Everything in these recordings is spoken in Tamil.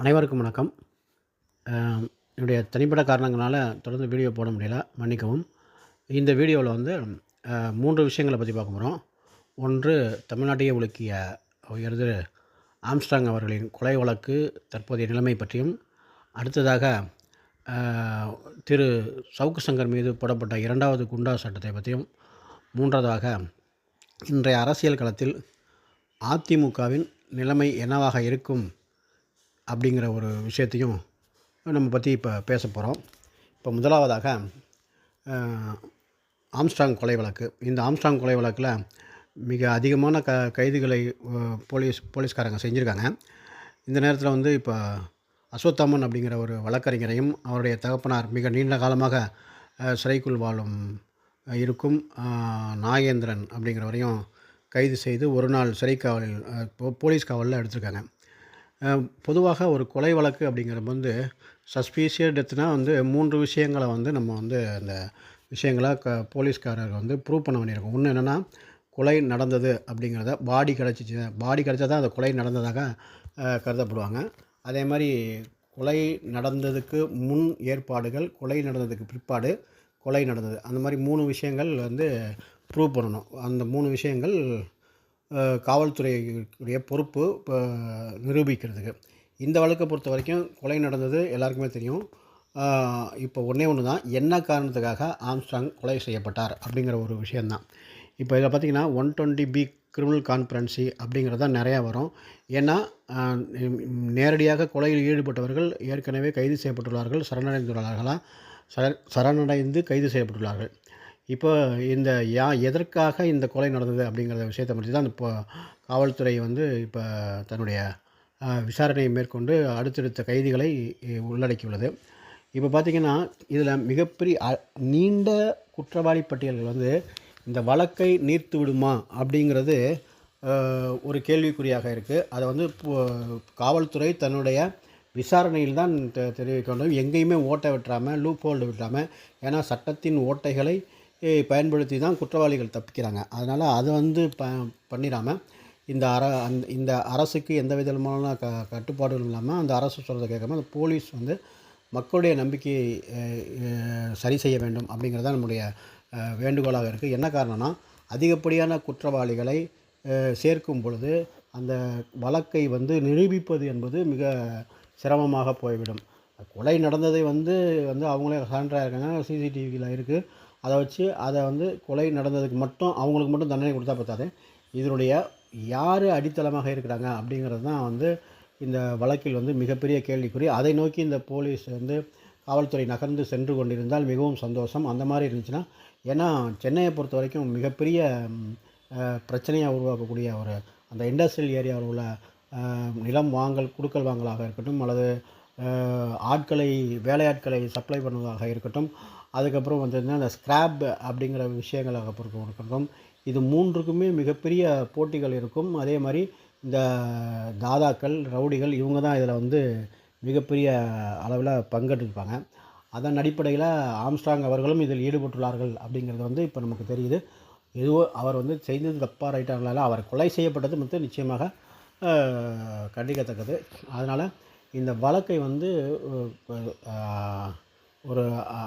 அனைவருக்கும் வணக்கம். என்னுடைய தனிப்பட்ட காரணங்களால் தொடர்ந்து வீடியோ போட முடியல மன்னிக்கவும். இந்த வீடியோவில் வந்து மூன்று விஷயங்களை பற்றி பார்க்க போகிறோம் ஒன்று தமிழ்நாட்டையே உலுக்கிய உயர்ந்து ஆம்ஸ்டாங் அவர்களின் கொலை வழக்கு தற்போதைய நிலைமை பற்றியும் அடுத்ததாக திரு சவுக்கு சங்கர் மீது போடப்பட்ட இரண்டாவது குண்டா சட்டத்தை பற்றியும் மூன்றாவதாக இன்றைய அரசியல் களத்தில் அதிமுகவின் நிலைமை என்னவாக இருக்கும் அப்படிங்கிற ஒரு விஷயத்தையும் நம்ம பற்றி இப்போ பேச போகிறோம். இப்போ முதலாவதாக ஆம்ஸ்டாங் கொலை வழக்கு. இந்த ஆம்ஸ்டாங் கொலை வழக்கில் மிக அதிகமான க கைதுகளை போலீஸ் போலீஸ்காரங்க செஞ்சுருக்காங்க. இந்த நேரத்தில் வந்து இப்போ அஸ்வத்தாமன் அப்படிங்கிற ஒரு வழக்கறிஞரையும் அவருடைய தகப்பனார் மிக நீண்ட காலமாக சிறைக்குள் வாழும் இருக்கும் நாகேந்திரன் அப்படிங்கிறவரையும் கைது செய்து ஒரு நாள் சிறை காவலில் போ- போலீஸ் காவலில் எடுத்திருக்காங்க. பொதுவாக ஒரு கொலை வழக்கு அப்படிங்கிற வந்து சஸ்பீஷியர் டெத்துனால் வந்து மூன்று விஷயங்களை வந்து நம்ம வந்து அந்த விஷயங்களை க போலீஸ்காரர் வந்து ப்ரூவ் பண்ண வேண்டியிருக்கும். ஒன்று என்னென்னா கொலை நடந்தது அப்படிங்கிறத பாடி கிடச்சிச்சு. பாடி கிடச்சா தான் அந்த கொலை நடந்ததாக கருதப்படுவாங்க. அதே மாதிரி கொலை நடந்ததுக்கு முன் ஏற்பாடுகள் கொலை நடந்ததுக்கு பிற்பாடு கொலை நடந்தது. அந்த மாதிரி மூணு விஷயங்கள் வந்து ப்ரூவ் பண்ணணும். அந்த மூணு விஷயங்கள் காவல்துறையுடைய பொறுப்பு இப்போ நிரூபிக்கிறதுக்கு. இந்த வழக்கை பொறுத்த வரைக்கும் கொலை நடந்தது எல்லாருக்குமே தெரியும். இப்போ ஒன்றே ஒன்று தான் என்ன காரணத்துக்காக ஆம்ஸ்ட்ராங் கொலை செய்யப்பட்டார் அப்படிங்கிற ஒரு விஷயந்தான் இப்போ இதில் பார்த்தீங்கன்னா ஒன் டுவெண்ட்டி பி கிரிமினல் கான்ஃபரன்சி அப்படிங்கிறது தான் நிறையா வரும். ஏன்னா நேரடியாக கொலையில் ஈடுபட்டவர்கள் ஏற்கனவே கைது செய்யப்பட்டுள்ளார்கள் சரணடைந்துள்ளார்களா சர சரணடைந்து கைது செய்யப்பட்டுள்ளார்கள். இப்போ இந்த யா எதற்காக இந்த கொலை நடந்தது அப்படிங்கிற விஷயத்தை பற்றி தான் இப்போ காவல்துறை வந்து இப்போ தன்னுடைய விசாரணையை மேற்கொண்டு அடுத்தடுத்த கைதிகளை உள்ளடக்கியுள்ளது. இப்போ பார்த்திங்கன்னா இதில் மிகப்பெரிய நீண்ட குற்றவாளி பட்டியல்கள் வந்து இந்த வழக்கை நீர்த்து விடுமா அப்படிங்கிறது ஒரு கேள்விக்குறியாக இருக்குது அதை வந்து இப்போ காவல்துறை தன்னுடைய விசாரணையில் தான் தெ- தெரிவிக்க வேண்டும். எங்கேயுமே ஓட்டை விட்டுறாமல் லூப் ஹோல்டு விட்டுறாமல் ஏன்னா சட்டத்தின் ஓட்டைகளை பயன்படுத்தி தான் குற்றவாளிகள் தப்பிக்கிறாங்க. அதனால் அதை வந்து ப பண்ணிடாமல் இந்த அர அந்த இந்த அரசுக்கு எந்த விதமான க கட்டுப்பாடுகளும் இல்லாமல் அந்த அரசு சொல்கிறத கேட்காம அந்த போலீஸ் வந்து மக்களுடைய நம்பிக்கையை சரி செய்ய வேண்டும் அப்படிங்கிறது தான் நம்முடைய வேண்டுகோளாக இருக்குது என்ன காரணம்னா அதிகப்படியான குற்றவாளிகளை சேர்க்கும் பொழுது அந்த வழக்கை வந்து நிரூபிப்பது என்பது மிக சிரமமாக போய்விடும். கொலை நடந்ததை வந்து வந்து அவங்களே சான்றாக இருக்காங்க சிசிடிவியில் இருக்குது அதை வச்சு அதை வந்து கொலை நடந்ததுக்கு மட்டும் அவங்களுக்கு மட்டும் தண்டனை கொடுத்தா பத்தாது. இதனுடைய யார் அடித்தளமாக இருக்கிறாங்க அப்படிங்கிறது தான் வந்து இந்த வழக்கில் வந்து மிகப்பெரிய கேள்விக்குறி. அதை நோக்கி இந்த போலீஸ் வந்து காவல்துறை நகர்ந்து சென்று கொண்டிருந்தால் மிகவும் சந்தோஷம். அந்த மாதிரி இருந்துச்சுன்னா ஏன்னா சென்னையை பொறுத்த வரைக்கும் மிகப்பெரிய பிரச்சனையாக உருவாக்கக்கூடிய ஒரு அந்த இண்டஸ்ட்ரியல் ஏரியாவில் உள்ள நிலம் வாங்கல் குடுக்கல் வாங்கலாக இருக்கட்டும் அல்லது ஆட்களை வேலையாட்களை சப்ளை பண்ணுவதாக இருக்கட்டும் அதுக்கப்புறம் வந்து அந்த ஸ்க்ராப் அப்படிங்கிற விஷயங்களை பொறுத்த இருக்கட்டும் இது மூன்றுக்குமே மிகப்பெரிய போட்டிகள் இருக்கும். அதே மாதிரி இந்த தாதாக்கள் ரவுடிகள் இவங்க தான் இதில் வந்து மிகப்பெரிய அளவில் பங்கெடுப்பாங்க அதன் அடிப்படையில் ஆம்ஸ்ட்ராங் அவர்களும் இதில் ஈடுபட்டுள்ளார்கள் அப்படிங்கிறது வந்து இப்போ நமக்கு தெரியுது. எதுவோ அவர் வந்து செய்தது தப்பாக ரைட்டாங்களால அவர் கொலை செய்யப்பட்டது மட்டும் நிச்சயமாக கண்டிக்கத்தக்கது. அதனால் இந்த வழக்கை வந்து ஒரு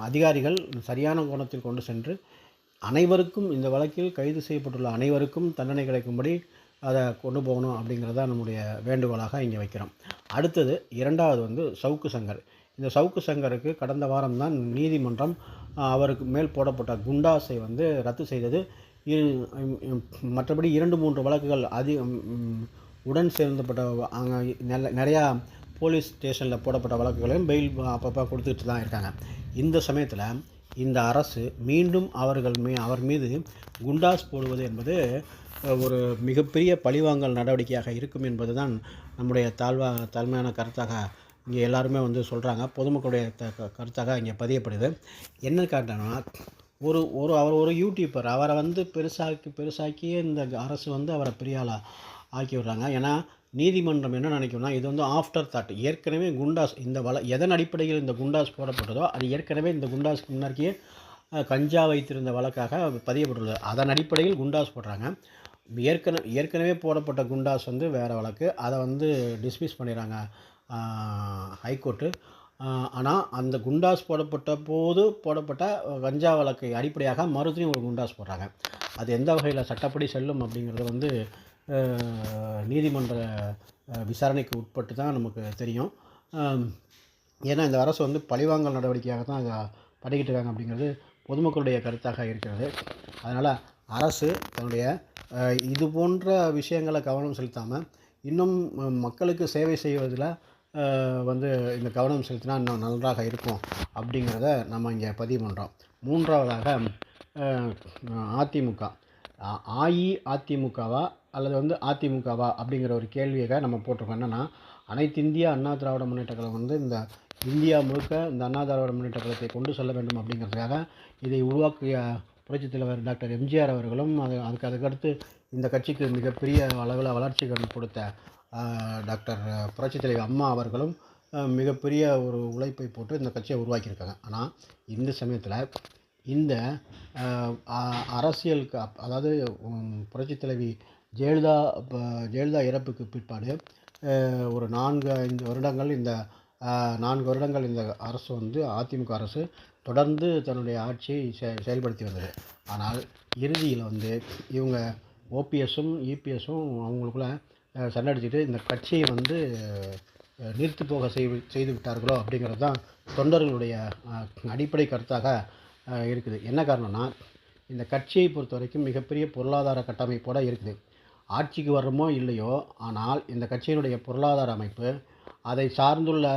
அதிகாரிகள் சரியான கோணத்தில் கொண்டு சென்று அனைவருக்கும் இந்த வழக்கில் கைது செய்யப்பட்டுள்ள அனைவருக்கும் தண்டனை கிடைக்கும்படி அதை கொண்டு போகணும் அப்படிங்கிறதா நம்முடைய வேண்டுகோளாக இங்கே வைக்கிறோம். அடுத்தது இரண்டாவது வந்து சவுக்கு சங்கர். இந்த சவுக்கு சங்கருக்கு கடந்த வாரம் தான் நீதிமன்றம் அவருக்கு மேல் போடப்பட்ட குண்டாசை வந்து ரத்து செய்தது. மற்றபடி இரண்டு மூன்று வழக்குகள் அதி உடன் சேர்ந்தப்பட்ட அங்கே நிறையா போலீஸ் ஸ்டேஷனில் போடப்பட்ட வழக்குகளையும் பெயில் அப்பப்போ கொடுத்துட்டு தான் இருக்காங்க. இந்த சமயத்தில் இந்த அரசு மீண்டும் அவர்கள் மீ அவர் மீது குண்டாஸ் போடுவது என்பது ஒரு மிகப்பெரிய பழிவாங்கல் நடவடிக்கையாக இருக்கும் என்பது தான் நம்முடைய தாழ்வா தாழ்மையான கருத்தாக இங்கே எல்லாருமே வந்து சொல்கிறாங்க பொதுமக்களுடைய க- கருத்தாக இங்கே பதியப்படுது. என்ன காரணம்னா ஒரு ஒரு அவர் ஒரு யூடியூப்பர் அவரை வந்து பெருசாக்கி பெருசாக்கியே இந்த அரசு வந்து அவரை பெரிய ஆளாக ஆக்கி விடுறாங்க. ஏன்னா நீதிமன்றம் என்ன நினைக்கும்னா இது வந்து ஆஃப்டர் தாட் ஏற்கனவே குண்டாஸ் இந்த வள எதன் அடிப்படையில் இந்த குண்டாஸ் போடப்பட்டதோ அது ஏற்கனவே இந்த குண்டாஸ்க்கு முன்னாடியே கஞ்சா வைத்திருந்த வழக்காக பதியப்பட்டுள்ளது. அதன் அடிப்படையில் குண்டாஸ் போடுறாங்க. ஏற்கனவே ஏற்கனவே போடப்பட்ட குண்டாஸ் வந்து வேறு வழக்கு. அதை வந்து டிஸ்மிஸ் பண்ணிடுறாங்க ஹைகோர்ட்டு ஆனால் அந்த குண்டாஸ் போடப்பட்ட போது போடப்பட்ட கஞ்சா வழக்கை அடிப்படையாக மறுபடியும் ஒரு குண்டாஸ் போடுறாங்க. அது எந்த வகையில் சட்டப்படி செல்லும் அப்படிங்கிறது வந்து நீதிமன்ற விசாரணைக்கு உட்பட்டு தான் நமக்கு தெரியும். ஏன்னா இந்த அரசு வந்து பழிவாங்கல் நடவடிக்கையாக தான் அதை பண்ணிக்கிட்டு இருக்காங்க அப்படிங்கிறது பொதுமக்களுடைய கருத்தாக இருக்கிறது. அதனால் அரசு தன்னுடைய இது போன்ற விஷயங்களை கவனம் செலுத்தாமல் இன்னும் மக்களுக்கு சேவை செய்வதில் வந்து இந்த கவனம் செலுத்தினா இன்னும் நன்றாக இருக்கும் அப்படிங்கிறத நம்ம இங்கே பதிவு பண்ணுறோம் மூன்றாவதாக அதிமுக. அஇஅதிமுகவா அல்லது வந்து அதிமுகவா அப்படிங்கிற ஒரு கேள்வியை நம்ம போட்டிருக்கோம். என்னென்னா அனைத்து இந்திய அண்ணா திராவிட முன்னேற்ற கழகம் வந்து இந்த இந்தியா முழுக்க இந்த அண்ணா திராவிட முன்னேற்ற கழகத்தை கொண்டு செல்ல வேண்டும் அப்படிங்கிறதுக்காக இதை உருவாக்கிய புரட்சித் தலைவர் டாக்டர் எம்ஜிஆர் அவர்களும் அது அதுக்கு அதுக்கடுத்து இந்த கட்சிக்கு மிகப்பெரிய அளவில் வளர்ச்சி கண்டு கொடுத்த டாக்டர் புரட்சித் தலைவர் அம்மா அவர்களும் மிகப்பெரிய ஒரு உழைப்பை போட்டு இந்த கட்சியை உருவாக்கியிருக்காங்க. ஆனால் இந்த சமயத்தில் இந்த அ- அரசியலுக்கு அப்- அதாவது உம், புரட்சித் தலைவி ஜெயலலிதா ஜெயலலிதா இறப்புக்கு பிற்பாடு ஒரு நான்கு ஐந்து வருடங்கள் இந்த நான்கு வருடங்கள் இந்த அரசு வந்து அதிமுக அரசு தொடர்ந்து தன்னுடைய ஆட்சியை செ செயல்படுத்தி வந்தது. ஆனால் இறுதியில் வந்து இவங்க ஓபிஎஸும் இபிஎஸும் அவங்களுக்குள்ள சண்டடிச்சுட்டு சண்டை இந்த கட்சியை வந்து நிறுத்து போக செய்து செய்து விட்டார்களோ அப்படிங்கிறது தான் தொண்டர்களுடைய அடிப்படை கருத்தாக இருக்குது. என்ன காரணம்னா இந்த கட்சியை பொறுத்த வரைக்கும் மிகப்பெரிய பொருளாதார கட்டமைப்போடு இருக்குது. ஆட்சிக்கு வர்றோமோ இல்லையோ ஆனால் இந்த கட்சியினுடைய பொருளாதார அமைப்பு அதை சார்ந்துள்ள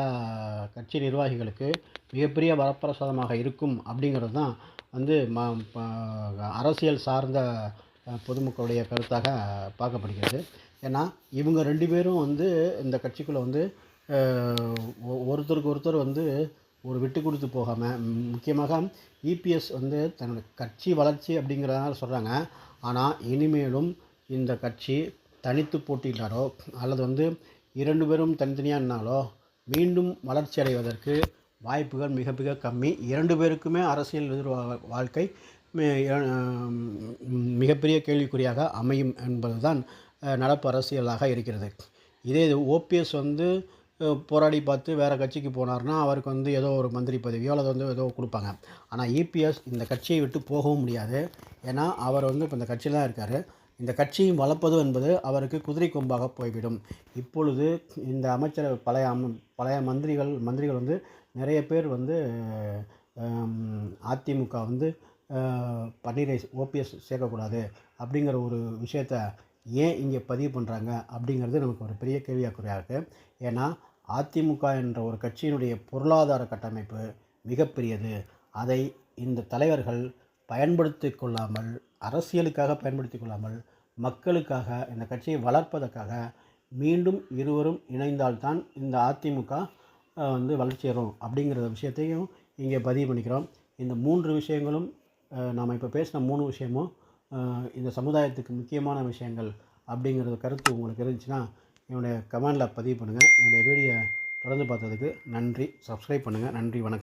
கட்சி நிர்வாகிகளுக்கு மிகப்பெரிய வரப்பிரசாதமாக இருக்கும் அப்படிங்கிறது தான் வந்து ம அரசியல் சார்ந்த பொதுமக்களுடைய கருத்தாக பார்க்கப்படுகிறது. ஏன்னா இவங்க ரெண்டு பேரும் வந்து இந்த கட்சிக்குள்ளே வந்து ஒ- ஒருத்தருக்கு ஒருத்தர் வந்து ஒரு விட்டு கொடுத்து போகாமல் முக்கியமாக இபிஎஸ் வந்து தன்னுடைய கட்சி வளர்ச்சி அப்படிங்கிறதுனால சொல்கிறாங்க ஆனால் இனிமேலும் இந்த கட்சி தனித்து போட்டியிட்டாரோ அல்லது வந்து இரண்டு பேரும் தனித்தனியாக இருந்தாலோ மீண்டும் வளர்ச்சி அடைவதற்கு வாய்ப்புகள் மிக மிக கம்மி. இரண்டு பேருக்குமே அரசியல் எதிர்வா வாழ்க்கை மிகப்பெரிய கேள்விக்குறியாக அமையும் என்பதுதான் நடப்பு அரசியலாக இருக்கிறது. இதே இது ஓபிஎஸ் வந்து போராடி பார்த்து வேறு கட்சிக்கு போனார்னா அவருக்கு வந்து ஏதோ ஒரு மந்திரி பதவியோ அல்லது வந்து ஏதோ கொடுப்பாங்க. ஆனால் இபிஎஸ் இந்த கட்சியை விட்டு போகவும் முடியாது. ஏன்னா அவர் வந்து இப்போ இந்த கட்சியில் தான் இருக்கார். இந்த கட்சியும் வளர்ப்பது என்பது அவருக்கு குதிரை கொம்பாக போய்விடும். இப்பொழுது இந்த அமைச்சர் பழைய அம பழைய மந்திரிகள் மந்திரிகள் வந்து நிறைய பேர் வந்து அதிமுக வந்து பன்னீரை ஓபிஎஸ் சேர்க்கக்கூடாது அப்படிங்கிற ஒரு விஷயத்த ஏன் இங்கே பதிவு பண்ணுறாங்க அப்படிங்கிறது நமக்கு ஒரு பெரிய கேள்வியாக்குறையாக இருக்குது ஏன்னா அதிமுக என்ற ஒரு கட்சியினுடைய பொருளாதார கட்டமைப்பு மிகப்பெரியது. அதை இந்த தலைவர்கள் பயன்படுத்தி கொள்ளாமல் அரசியலுக்காக பயன்படுத்தி கொள்ளாமல் மக்களுக்காக இந்த கட்சியை வளர்ப்பதற்காக மீண்டும் இருவரும் இணைந்தால்தான் இந்த அதிமுக வந்து வளர்ச்சி அப்படிங்கிற விஷயத்தையும் இங்கே பதிவு பண்ணிக்கிறோம். இந்த மூன்று விஷயங்களும் நாம் இப்போ பேசின மூணு விஷயமும் இந்த சமுதாயத்துக்கு முக்கியமான விஷயங்கள் அப்படிங்கிறது கருத்து உங்களுக்கு இருந்துச்சுன்னா என்னுடைய கமெண்டில் பதிவு பண்ணுங்கள் என்னுடைய வீடியோ தொடர்ந்து பார்த்ததுக்கு நன்றி. சப்ஸ்கிரைப் பண்ணுங்கள் நன்றி. வணக்கம்.